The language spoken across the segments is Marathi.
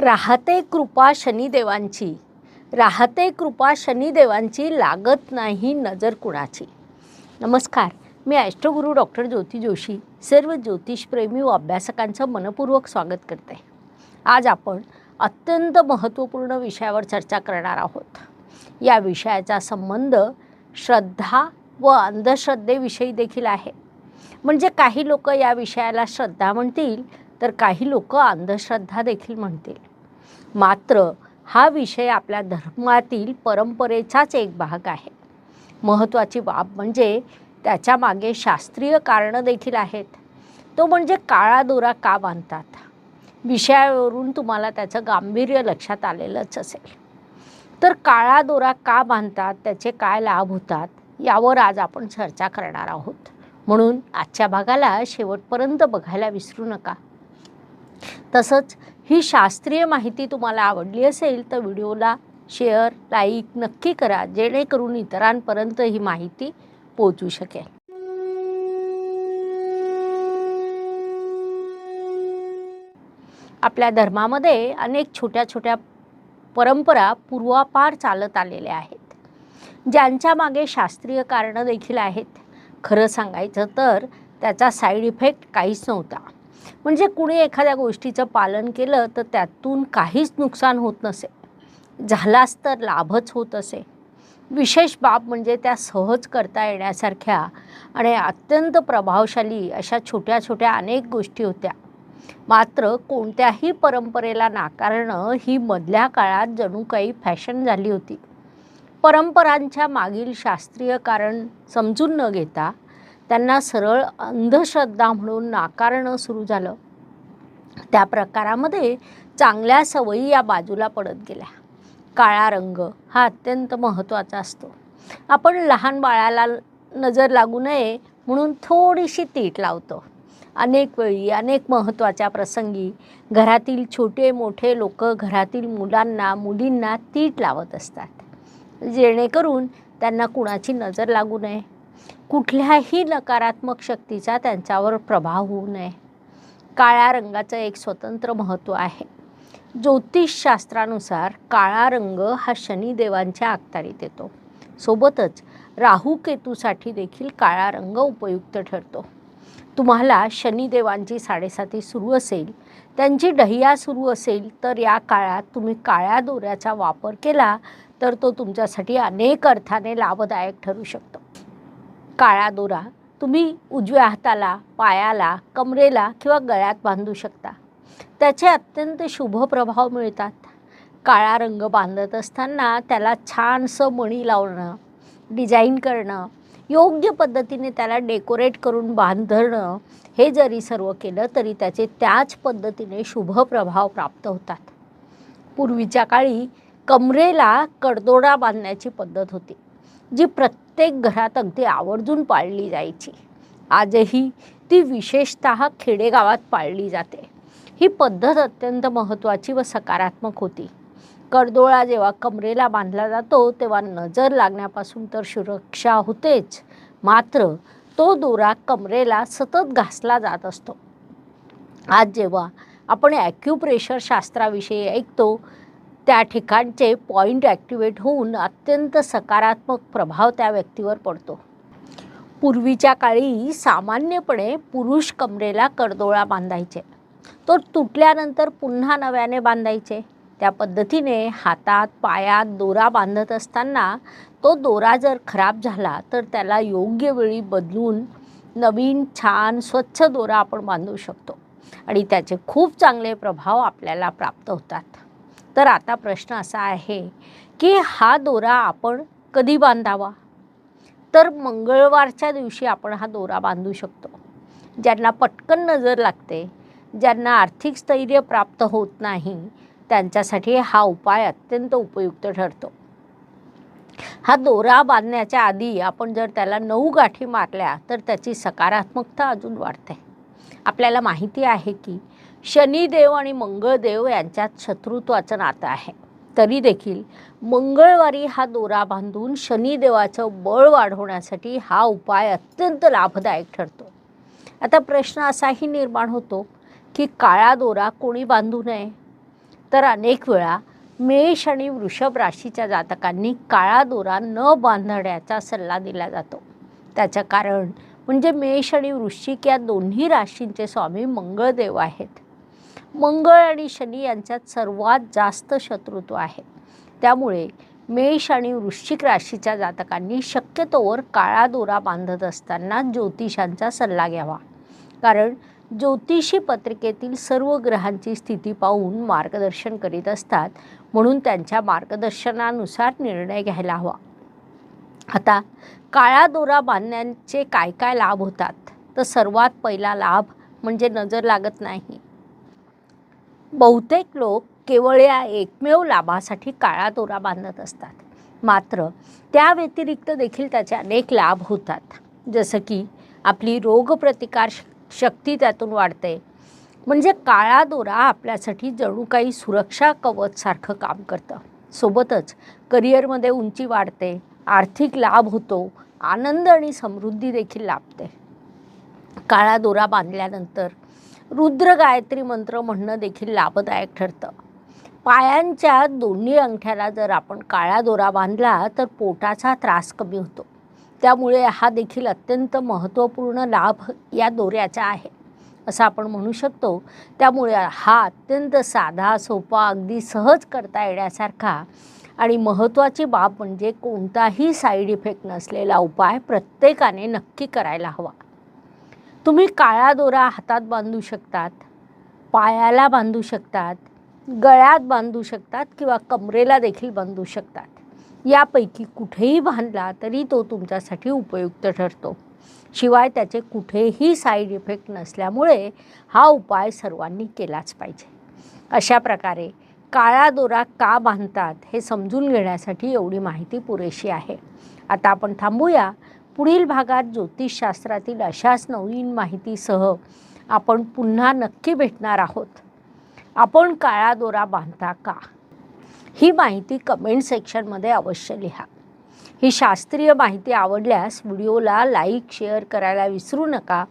राहते कृपा शनिदेवांची. राहते कृपा शनिदेवांची लागत नाही नजर कुणाची. नमस्कार मी ॲस्ट्रोगुरू डॉक्टर ज्योती जोशी सर्व ज्योतिषप्रेमी व अभ्यासकांचं मनपूर्वक स्वागत करते. आज आपण अत्यंत महत्त्वपूर्ण विषयावर चर्चा करणार आहोत. या विषयाचा संबंध श्रद्धा व अंधश्रद्धेविषयी देखील आहे. म्हणजे काही लोक या विषयाला श्रद्धा म्हणतील तर काही लोक अंधश्रद्धा देखील म्हणतील. मात्र हा विषय आपल्या धर्मातील परंपरेचाच एक भाग आहे. महत्त्वाची बाब म्हणजे त्याच्यामागे शास्त्रीय कारणं देखील आहेत. तो म्हणजे काळा दोरा का बांधतात? विषयावरून तुम्हाला त्याचं गांभीर्य लक्षात आलेलंच असेल. तर काळा दोरा का बांधतात? त्याचे काय लाभ होतात? यावर आज आपण चर्चा करणार आहोत. म्हणून आजच्या भागाला शेवटपर्यंत बघायला विसरू नका. तसंच ही शास्त्रीय माहिती तुम्हाला आवडली असेल तर व्हिडिओला शेअर लाईक नक्की करा जेणेकरून इतरांपर्यंत ही माहिती पोहोचू शकेल. आपल्या धर्मामध्ये अनेक छोट्या छोट्या परंपरा पूर्वापार चालत आलेल्या आहेत. ज्यांच्या मागे शास्त्रीय कारणं देखील आहेत. खरं सांगायचं तर त्याचा साईड इफेक्ट काहीच नव्हता. म्हणजे कुणी एखाद्या गोष्टीचं पालन केलं तर त्यातून काहीच नुकसान होत नसे. झालाच तर लाभच होत असे. विशेष बाब म्हणजे त्या सहज करता येण्यासारख्या आणि अत्यंत प्रभावशाली अशा छोट्या छोट्या अनेक गोष्टी होत्या. मात्र कोणत्याही परंपरेला नाकारणं ही मधल्या काळात जणू काही फॅशन झाली होती. परंपरांच्या मागील शास्त्रीय कारण समजून न घेता त्यांना सरळ अंधश्रद्धा म्हणून नाकारणं सुरू झालं. त्या प्रकारामध्ये चांगल्या सवयी या बाजूला पडत गेल्या. काळा रंग हा अत्यंत महत्त्वाचा असतो. आपण लहान बाळाला नजर लागू नये म्हणून थोडीशी तीट लावतो. अनेक वेळी अनेक महत्त्वाच्या प्रसंगी घरातील छोटे मोठे लोक घरातील मुलांना मुलींना तीट लावत असतात. जेणेकरून त्यांना कुणाची नजर लागू नये. कुठल्याही नकारात्मक शक्तीचा त्यांच्यावर प्रभाव होऊ नये. काळ्या रंगाचं एक स्वतंत्र महत्त्व आहे. ज्योतिषशास्त्रानुसार काळा रंग हा शनिदेवांच्या अखत्यारीत येतो. सोबतच राहू केतूसाठी देखील काळा रंग उपयुक्त ठरतो. तुम्हाला शनिदेवांची साडेसाती सुरू असेल त्यांची डहिया सुरू असेल तर या काळात तुम्ही काळ्या दोऱ्याचा वापर केला तर तो तुमच्यासाठी अनेक अर्थाने लाभदायक ठरू शकतो. काळा दोरा तुम्ही उजव्या हाताला पायाला कमरेला किंवा गळ्यात बांधू शकता. त्याचे अत्यंत शुभ प्रभाव मिळतात. काळा रंग बांधत असताना त्याला छानसं मणी लावणं डिझाईन करणं योग्य पद्धतीने त्याला डेकोरेट करून बांधणं हे जरी सर्व केलं तरी त्याचे त्याच पद्धतीने शुभ प्रभाव प्राप्त होतात. पूर्वीच्या काळी कमरेला कडदोडा बांधण्याची पद्धत होती. जी प्रत्येक घरात अगदी आवर्जून पाळली जायची. आजही ती विशेषत खेडेगावात पाळली जाते. ही पद्धत अत्यंत महत्त्वाची व सकारात्मक होती. कडदोळा जेव्हा कमरेला बांधला जातो तेव्हा नजर लागण्यापासून तर सुरक्षा होतेच. मात्र तो दोरा कमरेला सतत घासला जात असतो. आज जेव्हा आपण ॲक्युप्रेशर शास्त्राविषयी ऐकतो त्या ठिकाणचे पॉईंट ॲक्टिवेट होऊन अत्यंत सकारात्मक प्रभाव त्या व्यक्तीवर पडतो. पूर्वीच्या काळी सामान्यपणे पुरुष कमरेला कडदोळा बांधायचे. तो तुटल्यानंतर पुन्हा नव्याने बांधायचे. त्या पद्धतीने हातात पायात दोरा बांधत असताना तो दोरा जर खराब झाला तर त्याला योग्य वेळी बदलून नवीन छान स्वच्छ दोरा आपण बांधू शकतो. आणि त्याचे खूप चांगले प्रभाव आपल्याला प्राप्त होतात. तर आता प्रश्न असा आहे की हा दोरा आपण कधी बांधावा? तर मंगळवारच्या दिवशी आपण हा दोरा बांधू शकतो. ज्यांना पटकन नजर लागते ज्यांना आर्थिक स्थैर्य प्राप्त होत नाही त्यांच्यासाठी हा उपाय अत्यंत उपयुक्त ठरतो. हा दोरा बांधण्याच्या आधी आपण जर त्याला नऊ गाठी मारल्या तर त्याची सकारात्मकता अजून वाढते. आपल्याला माहिती आहे की शनिदेव आणि मंगळदेव यांच्यात शत्रुत्वाचं नातं आहे. तरी देखील मंगळवारी हा दोरा बांधून शनिदेवाचं बळ वाढवण्यासाठी हा उपाय अत्यंत लाभदायक ठरतो. आता प्रश्न असाही निर्माण होतो की काळा दोरा कोणी बांधू नये? तर अनेक वेळा मेष आणि वृषभ राशीच्या जातकांनी काळा दोरा न बांधण्याचा सल्ला दिला जातो. त्याचं कारण म्हणजे मेष आणि वृश्चिक या दोन्ही राशींचे स्वामी मंगळदेव आहेत. मंगळ आणि शनी यांच्यात सर्वात जास्त शत्रुत्व आहे. त्यामुळे मेष आणि वृश्चिक राशीच्या जातकांनी शक्यतोवर काळा दोरा बांधत असताना ज्योतिषांचा सल्ला घ्यावा. कारण ज्योतिषी पत्रिकेतील सर्व ग्रहांची स्थिती पाहून मार्गदर्शन करीत असतात म्हणून त्यांच्या मार्गदर्शनानुसार निर्णय घ्यायला हवा. आता काळा दोरा बांधण्याचे काय काय लाभ होतात? तर सर्वात पहिला लाभ म्हणजे नजर लागत नाही. बहुतेक लोक केवळ या एकमेव लाभासाठी काळा दोरा बांधत असतात. मात्र त्या व्यतिरिक्त देखील त्याचे अनेक लाभ होतात. जसं की आपली रोगप्रतिकार श- शक्ती त्यातून वाढते. म्हणजे काळा दोरा आपल्यासाठी जणू काही सुरक्षा कवचसारखं काम करतं. सोबतच करिअरमध्ये उंची वाढते आर्थिक लाभ होतो आनंद आणि समृद्धी देखील लाभते. काळा दोरा बांधल्यानंतर रुद्र गायत्री मंत्र म्हणणं देखील लाभदायक ठरतं. पायांच्या दोन्ही अंगठ्याला जर आपण काळा दोरा बांधला तर पोटाचा त्रास कमी होतो. त्यामुळे हा देखील अत्यंत महत्त्वपूर्ण लाभ या दोऱ्याचा आहे असं आपण म्हणू शकतो. त्यामुळे हा अत्यंत साधा सोपा अगदी सहज करता येण्यासारखा आणि महत्त्वाची बाब म्हणजे कोणताही साईड इफेक्ट नसलेला उपाय प्रत्येकाने नक्की करायला हवा. तुम्ही काळा दोरा हातात बांधू शकतात पायाला बांधू शकतात गळ्यात बांधू शकतात किंवा कमरेला देखील बांधू शकतात. यापैकी कुठेही बांधला तरी तो तुमच्यासाठी उपयुक्त ठरतो. शिवाय त्याचे कुठेही साईड इफेक्ट नसल्यामुळे हा उपाय सर्वांनी केलाच पाहिजे. अशा प्रकारे काळा दोरा का बांधतात हे समजून घेण्यासाठी एवढी माहिती पुरेशी आहे. आता आपण थांबूया. पुढील भागात ज्योतिषशास्त्रातील अशाच नवीन माहितीसह आपण पुन्हा नक्की भेटणार आहोत. आपण काळा दोरा बांधता का? ही माहिती कमेंट सेक्शनमध्ये अवश्य लिहा. ही शास्त्रीय माहिती आवडल्यास व्हिडिओला लाईक शेअर करायला विसरू नका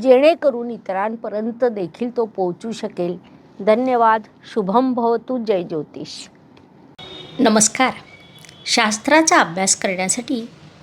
जेणेकरून इतरांपर्यंत देखील तो पोहोचू शकेल. धन्यवाद. शुभम भवतु. जय ज्योतिष. नमस्कार. शास्त्राचा अभ्यास करण्यासाठी